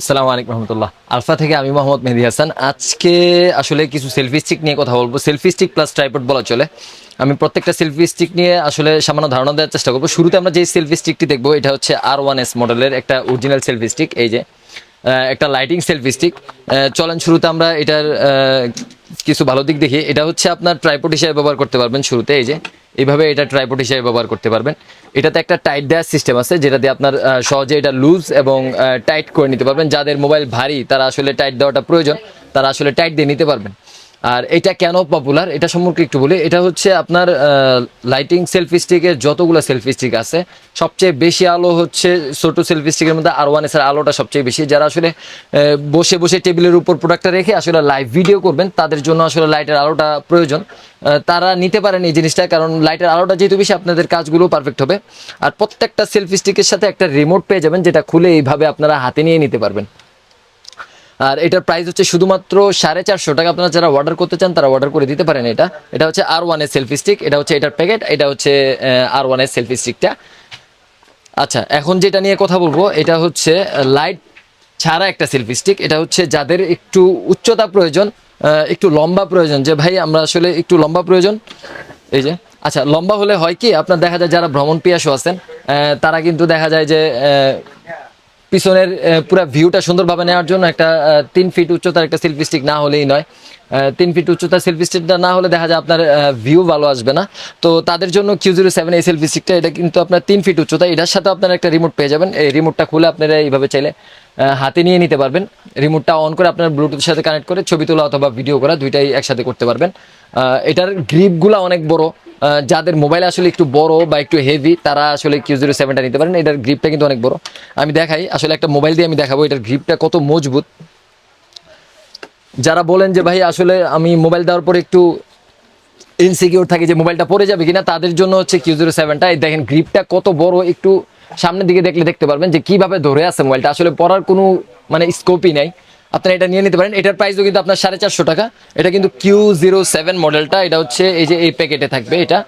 আসসালামু আলাইকুম রহমতুল্লাহ। আলফা থেকে আমি মোহাম্মদ মেহেদি হাসান। আজকে আসলে কিছু সেলফি স্টিক নিয়ে কথা বলব। সেলফি স্টিক প্লাস ট্রাইপড বলা চলে। আমি প্রত্যেকটা সেলফি স্টিক নিয়ে আসলে সামান্য ধারণা দেওয়ার চেষ্টা করব। শুরুতে আমরা যে সেলফি স্টিকটি দেখব, এটা হচ্ছে আর ওয়ান এস মডেলের একটা অরিজিনাল সেলফি স্টিক এই যে একটা লাইটিং সেলফি স্টিক চলেন শুরুতে আমরা এটার কিছু ভালো দিক দেখি। এটা হচ্ছে আপনার ট্রাইপড হিসেবে ব্যবহার করতে পারবেন শুরুতে। এই যে এইভাবে এটা ট্রাইপোর্ট হিসেবে ব্যবহার করতে পারবেন। এটাতে একটা টাইট দেওয়ার সিস্টেম আছে, যেটা দিয়ে আপনার সহজে এটা লুজ এবং টাইট করে নিতে পারবেন। যাদের মোবাইল ভারী, তারা আসলে টাইট দেওয়াটা প্রয়োজন, তারা আসলে টাইট দিয়ে নিতে পারবেন। আর এটা কেন পপুলার এটা সম্পর্কে একটু বলি। এটা হচ্ছে আপনার লাইটিং সেলফি স্টিকের যতগুলো সেলফি স্টিক আছে, সবচেয়ে বেশি আলো হচ্ছে ছোট সেলফি স্টিকের মধ্যে আর ওয়ান এসের আলোটা সবচেয়ে বেশি। যারা আসলে বসে বসে টেবিলের উপর প্রোডাক্টটা রেখে আসলে লাইভ ভিডিও করবেন, তাদের জন্য আসলে লাইটের আলোটা প্রয়োজন। তারা নিতে পারেন এই জিনিসটা, কারণ লাইটের আলোটা যেহেতু বেশি, আপনাদের কাজগুলো পারফেক্ট হবে। আর প্রত্যেকটা সেলফি স্টিকের সাথে একটা রিমোট পেয়ে যাবেন, যেটা খুলে এইভাবে আপনারা হাতে নিয়ে নিতে পারবেন। আর এটার প্রাইস হচ্ছে শুধুমাত্র সাড়ে চারশো টাকা। আপনারা যারা অর্ডার করতে চান, তারা অর্ডার করে দিতে পারেন এটা। এটা হচ্ছে আর ওয়ানের সেলফি স্টিক এটা হচ্ছে এটার প্যাকেট এটা হচ্ছে আর ওয়ানের সেলফি স্টিকটা আচ্ছা এখন যেটা নিয়ে কথা বলব, এটা হচ্ছে লাইট ছাড়া একটা সেলফি স্টিক এটা হচ্ছে যাদের একটু উচ্চতা প্রয়োজন একটু লম্বা প্রয়োজন। যে ভাই, আমরা আসলে একটু লম্বা প্রয়োজন। এই যে আচ্ছা লম্বা হলে হয় কি? আপনার দেখা যায় যারা ভ্রমণ পিয়াসও আছেন তারা কিন্তু দেখা যায় যে পিছনের পুরো ভিউটা সুন্দরভাবে নেওয়ার জন্য একটা তিন ফিট উচ্চতার একটা সেলফি স্টিক না হলেই নয়। তিন ফিট উচ্চতার সেলফি স্টিকটা না হলে দেখা যায় আপনার ভিউ ভালো আসবে না। তো তাদের জন্য কিউ জিরো সেভেন এই সেলফি স্টিকটা এটা কিন্তু আপনার তিন ফিট উচ্চতা। এটার সাথে আপনার একটা রিমোট পেয়ে যাবেন। এই রিমোটটা খুলে আপনারা এইভাবে চাইলে হাতে নিয়ে নিতে পারবেন। রিমোটটা অন করে আপনার ব্লুটুথের সাথে কানেক্ট করে ছবি তোলা অথবা ভিডিও করা দুইটাই একসাথে করতে পারবেন। এটার গ্রিপগুলো অনেক বড়। যাদের মোবাইল আসলে একটু বড় বা একটু হেভি তারা আসলে কিউ জিরো সেভেনটা নিতে পারেন। এটার গ্রিপটা কিন্তু অনেক বড়। আমি দেখাই, আসলে একটা মোবাইল দিয়ে আমি দেখাবো, এটার গ্রিপটা কত মজবুত। যারা বলেন যে, ভাই, আসলে আমি মোবাইল দেওয়ার পর একটু ইনসিকিউর থাকি যে মোবাইলটা পড়ে যাবে কিনা? তাদের জন্য হচ্ছে কিউ জিরো সেভেনটা এই দেখেন গ্রিপটা কত বড়, একটু সামনের দিকে দেখলে দেখতে পারবেন যে, কীভাবে ধরে আছে মোবাইলটা আসলে পড়ার কোনো মানে স্কোপই নাই। আপনারা এটা নিয়ে নিতে পারেন। এটার প্রাইসও কিন্তু আপনার সাড়ে চারশো টাকা। এটা কিন্তু কিউ জিরো সেভেন মডেলটা এটা হচ্ছে এই যে এই প্যাকেটে থাকবে এটা।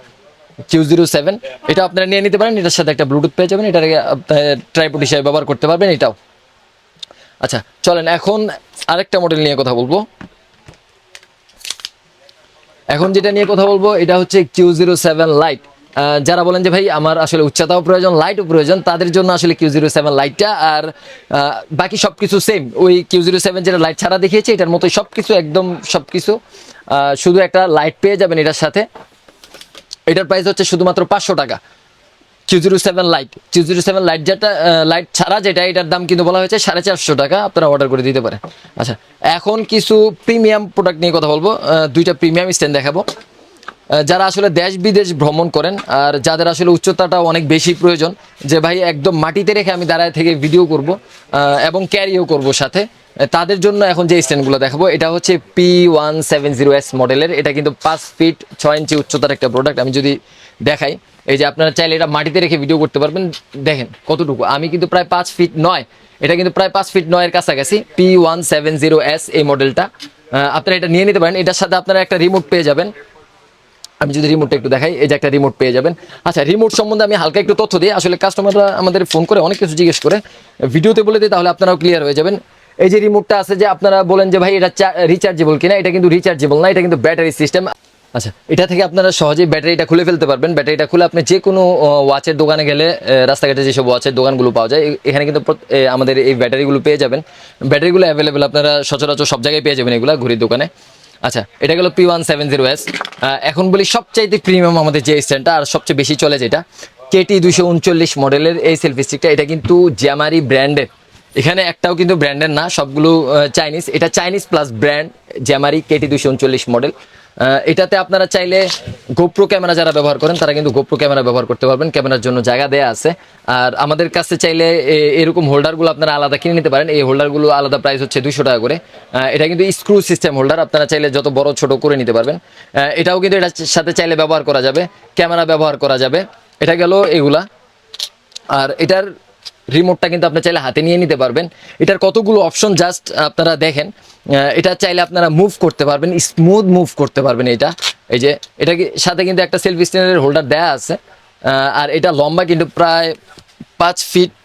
কিউ জিরো সেভেন এটা আপনারা নিয়ে নিতে পারেন। এটার সাথে একটা ব্লুটুথ পেয়ে যাবেন। এটা ট্রাইপোড হিসেবে ব্যবহার করতে পারবেন এটাও। আচ্ছা চলেন এখন আরেকটা মডেল নিয়ে কথা বলব। এখন যেটা নিয়ে কথা বলব, এটা হচ্ছে কিউ জিরো সেভেন লাইট যারা বলেন যে, ভাই, আমার আসলে উচ্চতাও প্রয়োজন লাইটও প্রয়োজন, তাদের জন্য আসলে কিউ জিরো সেভেন লাইটটা আর বাকি সব কিছু সেম ওই কিউ জিরো সেভেন যেটা লাইট ছাড়া দেখিয়েছে, এটার মতোই সব কিছু একদম সব কিছু শুধু একটা লাইট পেয়ে যাবেন এটার সাথে। এটার প্রাইস হচ্ছে শুধুমাত্র পাঁচশো টাকা। Q zero seven light Q zero seven light যেটা লাইট ছাড়া যেটা, এটার দাম কিন্তু বলা হয়েছে সাড়ে চারশো টাকা। আপনারা অর্ডার করে দিতে পারেন। আচ্ছা এখন কিছু প্রিমিয়াম প্রোডাক্ট নিয়ে কথা বলব। দুইটা প্রিমিয়াম স্ট্যান্ড দেখাবো। যারা আসলে দেশ বিদেশ ভ্রমণ করেন আর যাদের আসলে উচ্চতাটা অনেক বেশি প্রয়োজন, যে ভাই একদম মাটিতে রেখে আমি দাঁড়ায় থেকে ভিডিও করব এবং ক্যারিও করব সাথে তাদের জন্য এখন যে স্ট্যান্ডগুলো দেখাবো, এটা হচ্ছে P one seven zero S মডেলের এটা কিন্তু পাঁচ ফিট ছয় ইঞ্চি উচ্চতার একটা প্রোডাক্ট আমি যদি দেখাই, এই যে আপনারা চাইলে এটা মাটিতে রেখে ভিডিও করতে পারবেন, দেখেন কতটুকু, আমি কিন্তু প্রায় পাঁচ ফিট নয়, এটা কিন্তু প্রায় পাঁচ ফিট নয়ের কাছাকাছি P one seven zero S এই মডেলটা আপনারা এটা নিয়ে নিতে পারেন, এটার সাথে আপনারা একটা রিমোট পেয়ে যাবেন আমি যদি রিমোটটা একটু দেখাই, এই যে একটা রিমোট পেয়ে যাবেন। আচ্ছা রিমোট সম্বন্ধে আমি হালকা একটু তথ্য দিই। আসলে কাস্টমাররা আমাদের ফোন করে অনেক কিছু জিজ্ঞেস করে। ভিডিওতে বলে দিই, তাহলে আপনারাও ক্লিয়ার হয়ে যাবেন। এই যে রিমোটটা আছে যে আপনারা বলেন যে, ভাই, এটা রিচার্জেবল কিনা? এটা কিন্তু রিচার্জেবল না, এটা কিন্তু ব্যাটারি সিস্টেম আচ্ছা এটা থেকে আপনারা সহজেই ব্যাটারিটা খুলে ফেলতে পারবেন। ব্যাটারিটা খুলে আপনি যে কোনো ওয়াচের দোকানে গেলে রাস্তাঘাটে যেসব ওয়াচের দোকানগুলো পাওয়া যায় এখানে কিন্তু আমাদের এই ব্যাটারিগুলো পেয়ে যাবেন। ব্যাটারিগুলো অ্যাভেলেবেল আপনারা সচরাচর সব জায়গায় পেয়ে যাবেন এগুলো, ঘড়ির দোকানে। আচ্ছা এটা গেল P one seven zero S এখন বলি সবচাইতে প্রিমিয়াম আমাদের যে স্ট্যান্ডটা আর সবচেয়ে বেশি চলে যেটা কেটি দুশো উনচল্লিশ মডেলের এই সেলফি স্টিকটা এটা কিন্তু জ্যামারি ব্র্যান্ডের এখানে একটাও কিন্তু ব্র্যান্ডের না, সবগুলো চাইনিজ এটা চাইনিজ প্লাস ব্র্যান্ড জ্যামারি কেটি দুশো উনচল্লিশ মডেল এটাতে আপনারা চাইলে গোপ্রো ক্যামেরা যারা ব্যবহার করেন, তারা কিন্তু গোপ্রো ক্যামেরা ব্যবহার করতে পারবেন। ক্যামেরার জন্য জায়গা দেয়া আছে। আর আমাদের কাছে চাইলে এরকম হোল্ডারগুলো আপনারা আলাদা কিনে নিতে পারেন। এই হোল্ডারগুলো আলাদা প্রাইস হচ্ছে দুশো টাকা করে। এটা কিন্তু স্ক্রু সিস্টেম হোল্ডার আপনারা চাইলে যত বড়, ছোট করে নিতে পারবেন। এটাও কিন্তু এটার সাথে চাইলে ব্যবহার করা যাবে। ক্যামেরা ব্যবহার করা যাবে। এটা গেল এগুলা। আর এটার রিমোটটা কিন্তু আপনি চাইলে হাতে নিয়ে নিতে পারবেন। এটার কতগুলো অপশন জাস্ট আপনারা দেখেন। এটা চাইলে আপনারা মুভ করতে পারবেন স্মুথ মুভ করতে পারবেন এটা। এই যে, এটা সাথে কিন্তু একটা সেলফি স্ট্যান্ডের হোল্ডার দেয়া আছে। আর এটা লম্বা কিন্তু প্রায় পাঁচ ফিট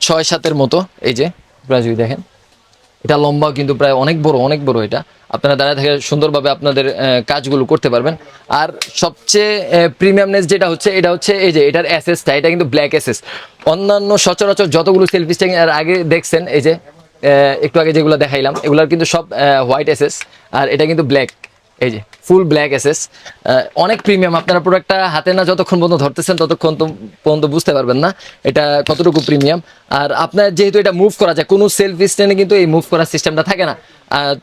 ছয় সাতের মতো। এই যে আপনারা যদি দেখেন। এটা লম্বাও কিন্তু প্রায় অনেক বড় অনেক বড় এটা। আপনারা দাঁড়ায় থেকে সুন্দরভাবে আপনাদের কাজগুলো করতে পারবেন। আর সবচেয়ে প্রিমিয়ামনেস যেটা হচ্ছে, এটা হচ্ছে এই যে এটার অ্যাসেসটা এটা কিন্তু ব্ল্যাক এসএস অন্যান্য সচরাচর যতগুলো সেলফি স্ট্যান্ড এর আগে দেখছেন, এই যে একটু আগে যেগুলো দেখাইলাম, এগুলোর কিন্তু সব হোয়াইট এসএস আর এটা কিন্তু ব্ল্যাক এই যে ফুল ব্ল্যাক এসএস অনেক প্রিমিয়াম আপনারা প্রোডাক্টটা হাতে না যতক্ষণ পর্যন্ত ধরতেছেন, ততক্ষণ পর্যন্ত বুঝতে পারবেন না, এটা কতটুকু প্রিমিয়াম আর আপনার যেহেতু এটা মুভ করা যায়, কোনো সেলফ স্ট্যান্ডে কিন্তু এই মুভ করার সিস্টেমটা থাকে না।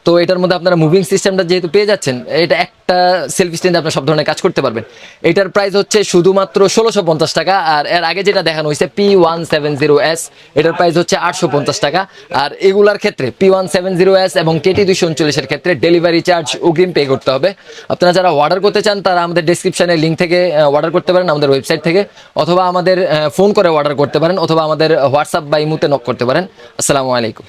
তো এটার মধ্যে আপনারা মুভিং সিস্টেমটা যেহেতু পেয়ে যাচ্ছেন, এটা একটা সেলফ স্ট্যান্ডে আপনার সব ধরনের কাজ করতে পারবেন। এটার প্রাইস হচ্ছে শুধুমাত্র ষোলোশো পঞ্চাশ টাকা, আর এর আগে যেটা দেখানো হয়েছে P one seven zero S এটার প্রাইস হচ্ছে আটশো পঞ্চাশ টাকা। আর এগুলার ক্ষেত্রে P one seven zero S এবং কেটি দুইশো উনচল্লিশের ক্ষেত্রে ডেলিভারি চার্জ অগ্রিম পে করতে হবে। আপনারা যারা অর্ডার করতে চান, তারা আমাদের ডিসক্রিপশনে লিঙ্ক থেকে অর্ডার করতে পারেন আমাদের ওয়েবসাইট থেকে, অথবা আমাদের ফোন করে অর্ডার করতে পারেন, অথবা আমাদের হোয়াটসঅ্যাপ বা ইমুতে নক করতে পারেন। আসসালামু আলাইকুম।